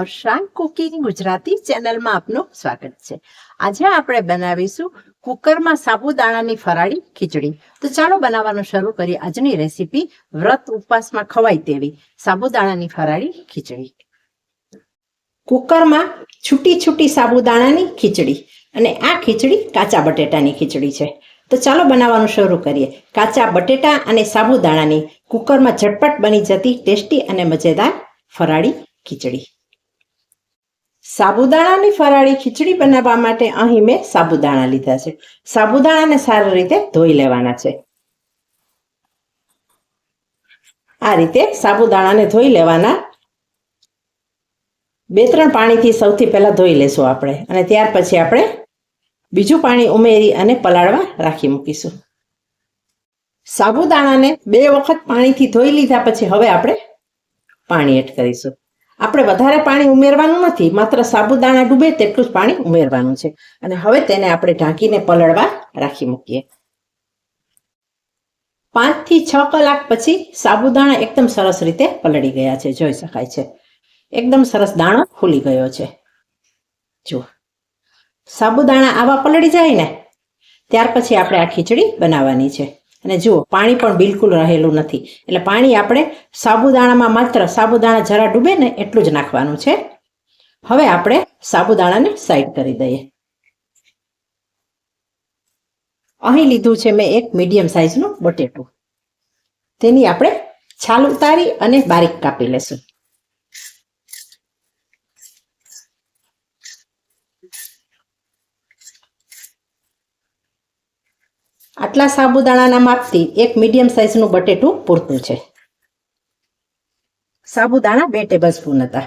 હર્ષાંગ cooking Gujarati ચેનલમાં આપનું સ્વાગત છે. આજે આપણે બનાવીશું કુકરમાં સાબુદાણાની ફરાળી ખીચડી. તો ચાલો બનાવવાનું શરૂ કરીએ આજની રેસીપી વ્રત ઉપવાસમાં ખવાય તેવી સાબુદાણાની ફરાળી ખીચડી. કુકરમાં છૂટી છૂટી સાબુદાણાની ખીચડી અને આ ખીચડી કાચા બટેટાની ખીચડી છે. તો ચાલો બનાવવાનું શરૂ કરીએ. કાચા બટેટા અને સાબુદાણાની કુકરમાં ઝટપટ બની જતી ટેસ્ટી અને મજેદાર ફરાળી ખીચડી. સાબુદાણાની ફરાળી ખીચડી બનાવવા માટે અહીં મેં સાબુદાણા લીધા છે. સાબુદાણાને સારી રીતે ધોઈ લેવાના છે. આ રીતે સાબુદાણાને ધોઈ લેવાના. બે ત્રણ પાણીથી સૌથી પહેલા ધોઈ લેશું આપણે અને ત્યાર પછી આપણે બીજું પાણી ઉમેરી અને પલાળવા રાખી મૂકીશું. સાબુદાણાને બે વખત પાણીથી ધોઈ લીધા પછી હવે આપણે પાણી એડ કરીશું. આપણે વધારે પાણી ઉમેરવાનું નથી, માત્ર સાબુદાણા ડૂબે તેટલું જ પાણી ઉમેરવાનું છે. અને હવે તેને આપણે ઢાંકીને પલળવા રાખી મૂકીએ. પાંચથી છ કલાક પછી સાબુદાણા એકદમ સરસ રીતે પલળી ગયા છે, જોઈ શકાય છે. એકદમ સરસ દાણો ફૂલી ગયો છે. જુઓ. સાબુદાણા આવા પલળી જાય ને, ત્યાર પછી આપણે આ ખીચડી બનાવવાની છે. અને જુઓ, પાણી પણ બિલકુલ રહેલું નથી. એટલે પાણી આપણે સાબુદાણામાં માત્ર સાબુદાણા જરા ડૂબે ને એટલું જ નાખવાનું છે. હવે આપણે સાબુદાણાને સાઈડ કરી દઈએ. અહીં લીધું છે મેં એક મીડિયમ સાઇઝનું બટેટું. તેની આપણે છાલ ઉતારી અને બારીક કાપી લેશું. આટલા સાબુદાણાના માપથી એક મીડિયમ સાઇઝનું બટેટું પૂરતું છે. સાબુદાણા બે ટેબલ સ્પૂન હતા.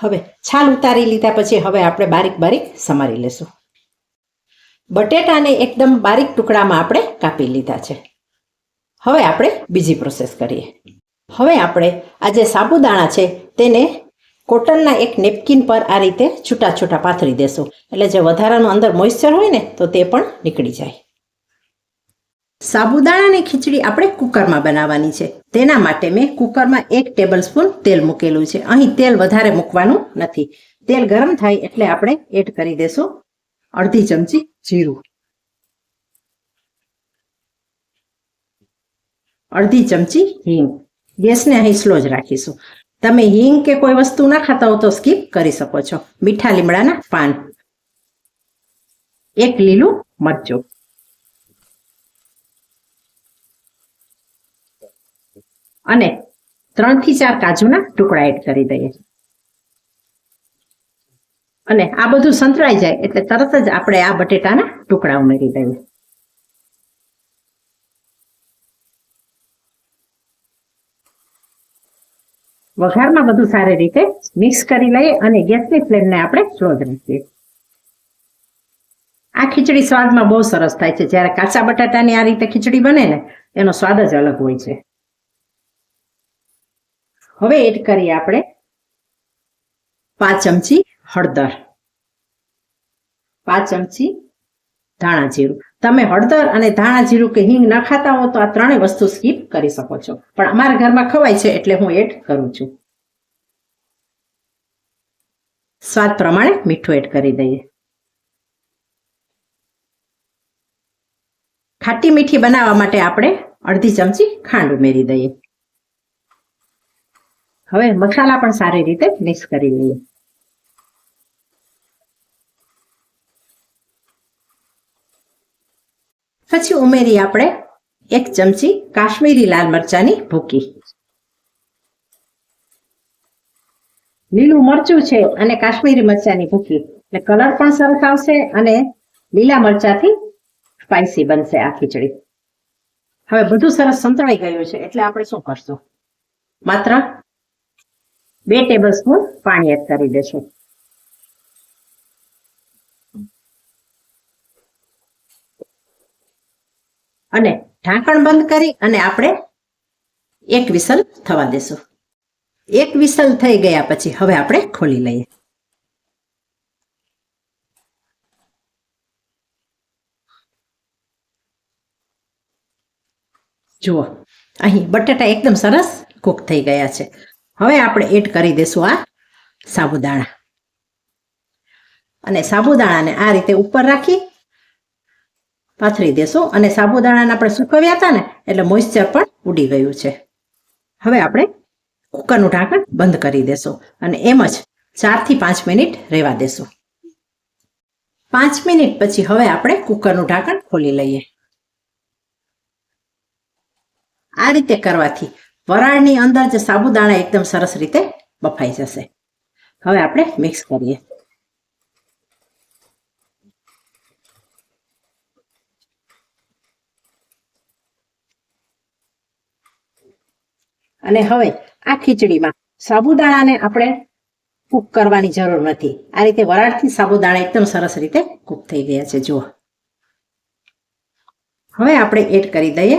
હવે છાલ ઉતારી લીધા પછી હવે આપણે બારીક બારીક સમારી લેશું. બટેટાને એકદમ બારીક ટુકડામાં આપણે કાપી લીધા છે. હવે આપણે બીજી પ્રોસેસ કરીએ. હવે આપણે આ જે સાબુદાણા છે તેને કોટનના એક નેપકિન પર આ રીતે છૂટા છૂટા પાથરી દેશું. એટલે જે વધારાનું અંદર મોઇશ્ચર હોય ને, તો તે પણ નીકળી જાય. સાબુદાણાની ખીચડી આપણે કુકરમાં બનાવવાની છે. તેના માટે મેં કુકરમાં એક ટેબલ સ્પૂન તેલ મૂકેલું છે. અહીં તેલ વધારે મૂકવાનું નથી. તેલ ગરમ થાય એટલે આપણે એડ કરી દેશું અડધી ચમચી જીરું. અડધી ચમચી હિંગ. ગેસને અહીં સ્લો જ રાખીશું. તમે હિંગ કે કોઈ વસ્તુ ના ખાતા હો તો સ્કીપ કરી શકો છો. મીઠા લીમડાના પાન. એક લીલું મરચું. અને ત્રણથી ચાર કાજુના ટુકડા એડ કરી દઈએ. અને આ બધું સંતળાઈ જાય એટલે તરત જ આપણે આ બટેટાના ટુકડા ઉમેરી દઈએ. વઘારમાં બધું સારી રીતે મિક્સ કરી લઈએ અને ગેસની ફ્લેમને આપણે જ રાખીએ. આ ખીચડી સ્વાદમાં બહુ સરસ થાય છે. જ્યારે કાચા બટાટાની આ રીતે ખીચડી બને ને, એનો સ્વાદ જ અલગ હોય છે. હવે એડ કરીએ આપણે પાંચ ચમચી હળદર. પાંચ ચમચી ધાણા જીરું. તમે હળદર અને ધાણા જીરું કે હિંગ ન ખાતા હો તો આ ત્રણેય વસ્તુ સ્કીપ કરી શકો છો. પણ અમારા ઘરમાં ખવાય છે એટલે હું એડ કરું છું. સ્વાદ પ્રમાણે મીઠું એડ કરી દઈએ. ખાટી મીઠી બનાવવા માટે આપણે અડધી ચમચી ખાંડ ઉમેરી દઈએ. હવે મસાલા પણ સારી રીતે મિક્સ કરી લઈએ. પછી ઉમેરી આપણે એક ચમચી કાશ્મીરી લાલ મરચાની ભૂકી. લીલું મરચું છે અને કાશ્મીરી મરચાની ભૂકી. એટલે કલર પણ સરસ આવશે અને લીલા મરચાથી સ્પાઇસી બનશે આ ખીચડી. હવે બધું સરસ સંતળાઈ ગયું છે, એટલે આપણે શું કરશું? માત્ર બે ટેબલ સ્પૂન પાણી એડ કરી દેશું. અને ઢાંકણ બંધ કરી અને આપણે એક વિસલ થવા દેશું. એક વિસલ થઈ ગયા પછી હવે આપણે ખોલી લઈએ. જુઓ, અહીં બટાટા એકદમ સરસ કૂક થઈ ગયા છે. હવે આપણે એડ કરી દઈશું આ સાબુદાણા. અને સાબુદાણાને આ રીતે ઉપર રાખી પાથરી દેશું. અને સાબુદાણાને આપણે સુકવ્યા હતા ને, એટલે મોઇશ્ચર પણ ઉડી ગયું છે. હવે આપણે કુકરનું ઢાંકણ બંધ કરી દેશું અને એમ જ ચારથી પાંચ મિનિટ રહેવા દેશું. પાંચ મિનિટ પછી હવે આપણે કુકરનું ઢાંકણ ખોલી લઈએ. આ રીતે કરવાથી વરાળની અંદર જે સાબુદાણા એકદમ સરસ રીતે બફાઈ જશે. હવે આપણે મિક્સ કરીએ. અને હવે આ ખીચડીમાં સાબુદાણાને આપણે કૂક કરવાની જરૂર નથી. આ રીતે વરાળથી સાબુદાણા એકદમ સરસ રીતે કૂક થઈ ગયા છે. જુઓ. હવે આપણે એડ કરી દઈએ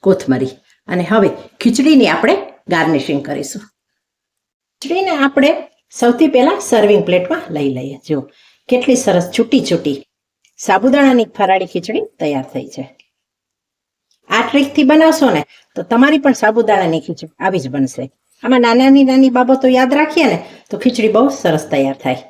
કોથમરી. અને હવે ખીચડીની આપણે ગાર્નિશિંગ કરીશું. ખીચડીને આપણે સૌથી પહેલા સર્વિંગ પ્લેટમાં લઈ લઈએ. જો કેટલી સરસ છૂટી છૂટી સાબુદાણાની ફરાળી ખીચડી તૈયાર થઈ છે. આ ટ્રીકથી બનાવશો ને, તો તમારી પણ સાબુદાણાની ખીચડી આવી જ બનશે. આમાં નાની નાની બાબતો યાદ રાખીએ ને, તો ખીચડી બહુ સરસ તૈયાર થાય.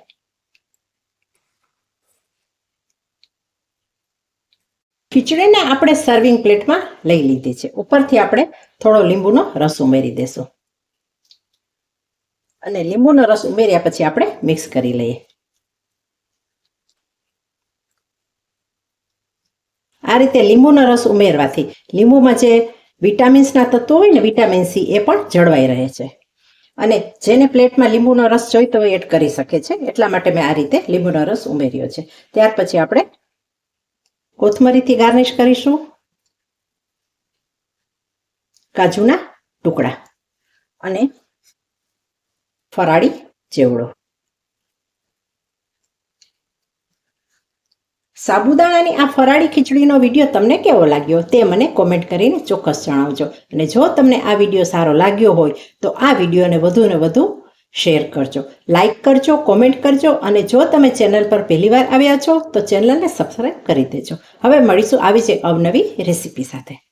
ખીચડીને આપણે સર્વિંગ પ્લેટમાં લઈ લીધી છે. ઉપરથી આપણે થોડો લીંબુનો રસ ઉમેરી દેશું. અને લીંબુનો રસ ઉમેર્યા પછી આપણે મિક્સ કરી લઈએ. આ રીતે લીંબુનો રસ ઉમેરવાથી લીંબુમાં જે વિટામિન્સના તત્વો હોય ને વિટામિન સી એ પણ જળવાઈ રહે છે. અને જેને પ્લેટમાં લીંબુનો રસ જોઈતો હોય એડ કરી શકે છે. એટલા માટે મેં આ રીતે લીંબુનો રસ ઉમેર્યો છે. ત્યાર પછી આપણે કોથમરીથી ગાર્નિશ કરીશું. કાજુના ટુકડા અને ફરાળી ચેવડો. સાબુદાણાની આ ફરાળી ખીચડીનો વીડિયો તમને કેવો લાગ્યો તે મને કોમેન્ટ કરીને ચોક્કસ જણાવજો. અને જો તમને આ વીડિયો સારો લાગ્યો હોય તો આ વિડીયોને વધુ ને વધુ શેર કરજો. લાઈક કરજો કોમેન્ટ કરજો અને જો તમે ચેનલ પર પહેલીવાર આવ્યા છો તો ચેનલને સબસ્ક્રાઈબ કરી દેજો. હવે મળીશું આવી જ અવનવી રેસીપી સાથે.